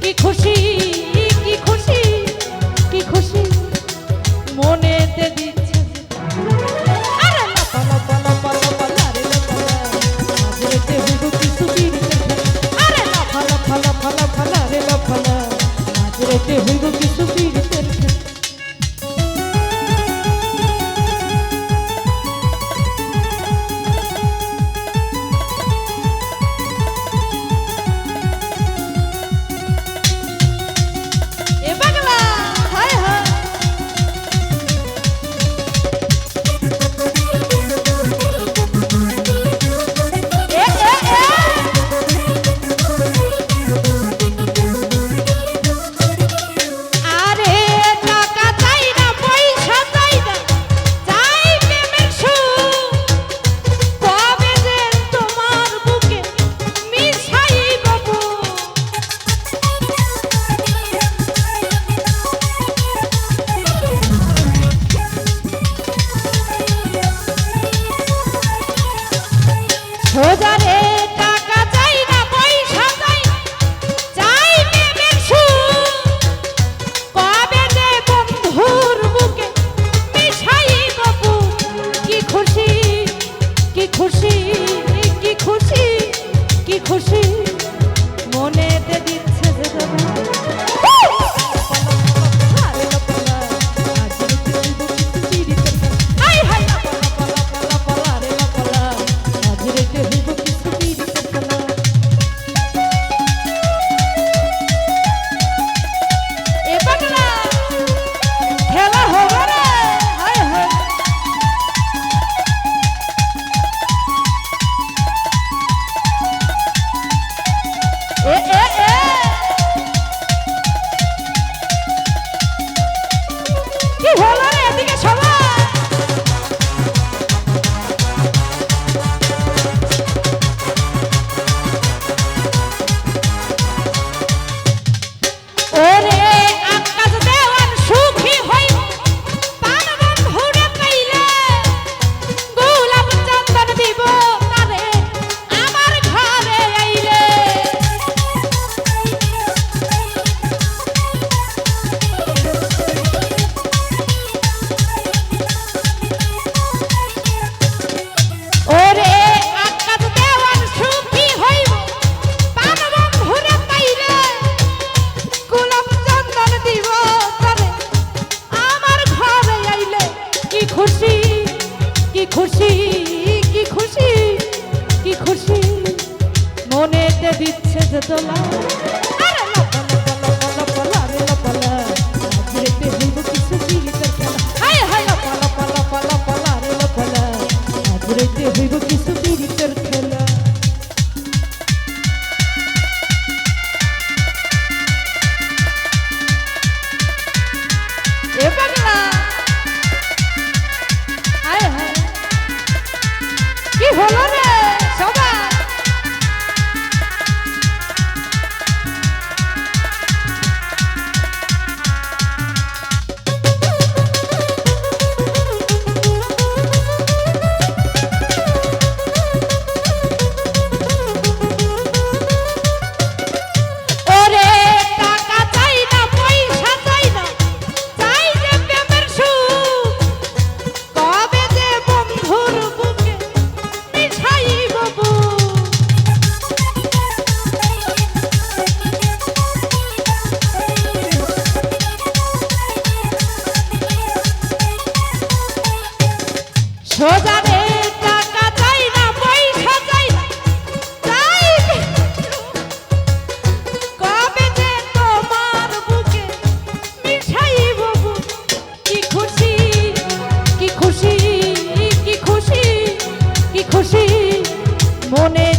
কি খুশি কি খুশি কি খুশি মনেতে দিচ্ছে কিছু বিড়িতে approcher. love. মনে